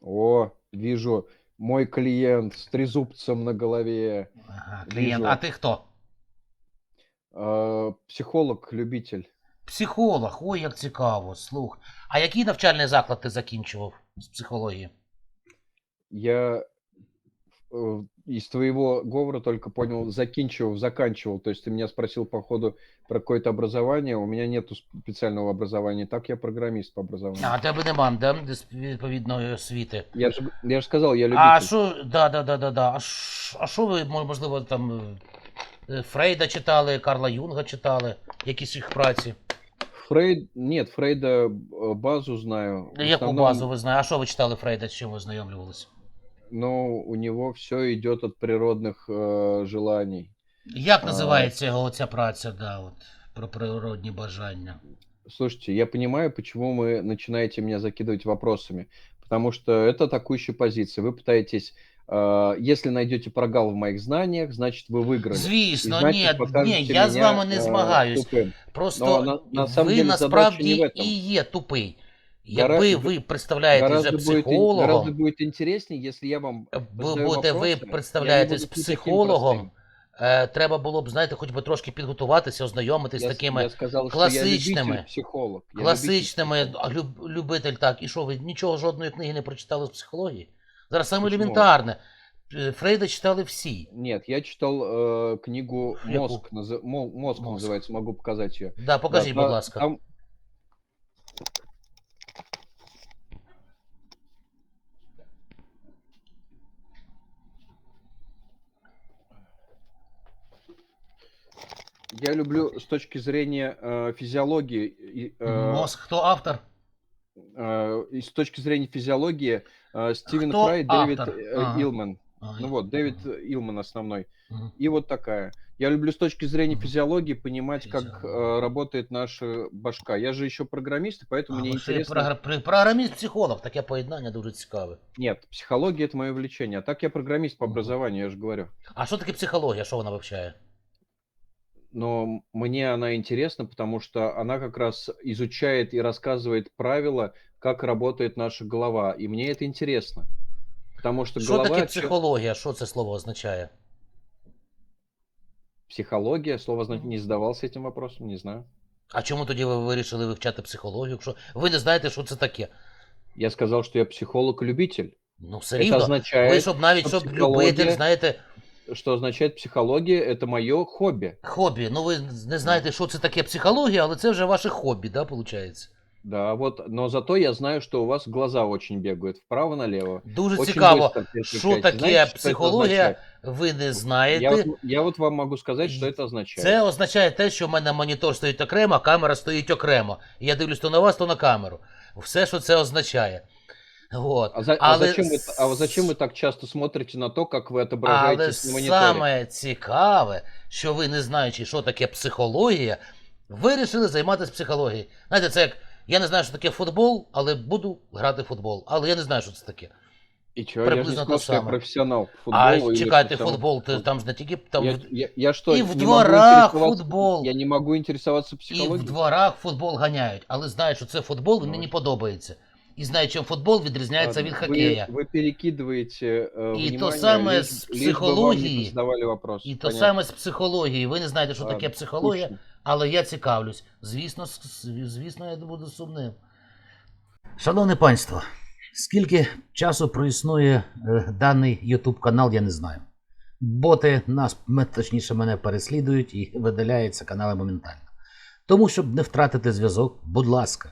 О, вижу, мой клиент с трезубцем на голове. Ага, клиент, Вижу. А ты кто? Э, Психолог-любитель. Психолог. Ой, як цікаво, слух. А який навчальний заклад ти закінчував з психології? Я из твоего говора только понял, заканчивал, заканчивал. То есть ты меня спросил по ходу про какое-то образование. У меня нету специального образования. Так я программист по образованию. А тебе нема да, відповідної освіти. Я же, я же сказал, я любитель. А що, да, да, да, да, да. А що ви, можливо, там е, Фрейда читали, Карла Юнга читали, якісь їх праці? Фрейд, нет, Фрейда э, базу знаю. Яку основном, базу ви знаєте? А що ви читали Фрейда, з чим ви ознайомлювалися? Но у него все идет от природных э, желаний. Як А. називається його ця праця, да, от, про природні бажання? Слушайте, я понимаю, почему вы начинаете меня закидывать вопросами. Потому что это атакующая позиция. Вы пытаетесь, э, если найдете прогал в моих знаниях, значит вы выиграли. И Звісно, значит, ні, покажете ні, я з меня, вами не э, змагаюсь. тупым. Просто Но на- на самом ви деле задача не в насправді этом. і є тупий. Гора- Якби ви представляєте вже Гораздо будет, ин- психологом, гораздо будет интереснее, если я вам бу- задаю буде ви вопросы, я не представляєтесь буду таким психологом, простым. е, треба було б, знаєте, хоч би трошки підготуватися, ознайомитись з Я, такими я сказал, что я классичными, любитель психолог. Я класичними, любитель а, люб, любитель так. І що, ви нічого жодної книги не прочитали з психології? Зараз саме Почему? елементарне. Е, Фрейда читали всі. Нет, я читал э, книгу Яку? «Мозг», назы- Мо- «Мозг» «Мозг». называется, могу показать ее. Да, покажіть, Да, будь та- ласка. Там... Я люблю с точки зрения э, физиологии, и, э, Мозг, хто автор? э, и с точки зрения физиологии э, Стивен Кто Фрай, Дэвид автор? э, Ага. Илман. А, Ну вот, Дэвид Илман основной. мгм. И вот такая. Я люблю с точки зрения Мгм. физиологии понимать, как Физиология. э, работает наша башка. Я же еще программист, и поэтому А, мне ви ще й интересно. програ- при- програміст-психолог, таке поєднання дуже цікаве. Нет, психология это мое влечение. А так я программист по Мгм. образованию, я же говорю. А що таке психологія? Що вона вивчає? Но м- мне она интересна, потому что она как раз изучает и рассказывает правила, как работает наша голова. И мне это интересно. Потому что Що голова... таке чё- психологія? Що це слово означає? Психология, слово зна- не задавался этим вопросом, не знаю. А чому тоді ви вирішили вивчати психологію? Якщо ви не знаєте, що це таке? Я сказал, что я психолог-любитель. Ну, все Это рівно. означает, Ви щоб навіть що щоб психологія- любитель, знаєте, что означает психология, это мое хобби. хобі. Ну ви не знаєте, що це таке психологія, але це вже ваше хобі, да, виходить? Да, вот, но зато я знаю, что у вас глаза очень бегают вправо-налево. Дуже Очень цікаво, быстро що переключаетесь. таке Знаете, что это психологія, означает? ви не Я знаєте. вот, я вот вам могу сказать, что это означает. Це означає те, що в мене монітор стоїть окремо, а камера стоїть окремо. І я дивлюсь то на вас, то на камеру. Все, що це означає. От. А, за- а Але зачем вы, а вы зачем вы так часто смотрите на то, как вы отображаетесь Але на мониторе? саме цікаве, що ви, не знаючи, що таке психологія, вирішили займатися психологією. Знаєте, це як я не знаю, що таке футбол, але буду грати в футбол. Але я не знаю, що це таке. И чё, я же не приблизно сказал, то что я самое. профессионал по а футболу. или чекайте, профессионал футбол, по то там ж не тільки там я, в- я, я что, и в не могу дворах интересоваться- футбол. Я не могу интересоваться і в психологией? дворах футбол ганяють, але знають, що це футбол, і Ну, мені ось. подобається. І знають, чим футбол відрізняється від Ладно, хокея. Вы, вы перекидываете э, И то внимание, самое лишь- с лишь бы вам психологией. не задавали вопрос. І то Понятно. саме з психології. Ви не знаєте, що таке Ладно, психологія, скучно. але я цікавлюсь. Звісно, с- звісно, я буду сумним. Шановне панство, скільки часу проіснує е, даний YouTube канал, я не знаю. Боти нас, м- точніше, мене переслідують і видаляються канали моментально. Тому, щоб не втратити зв'язок, будь ласка,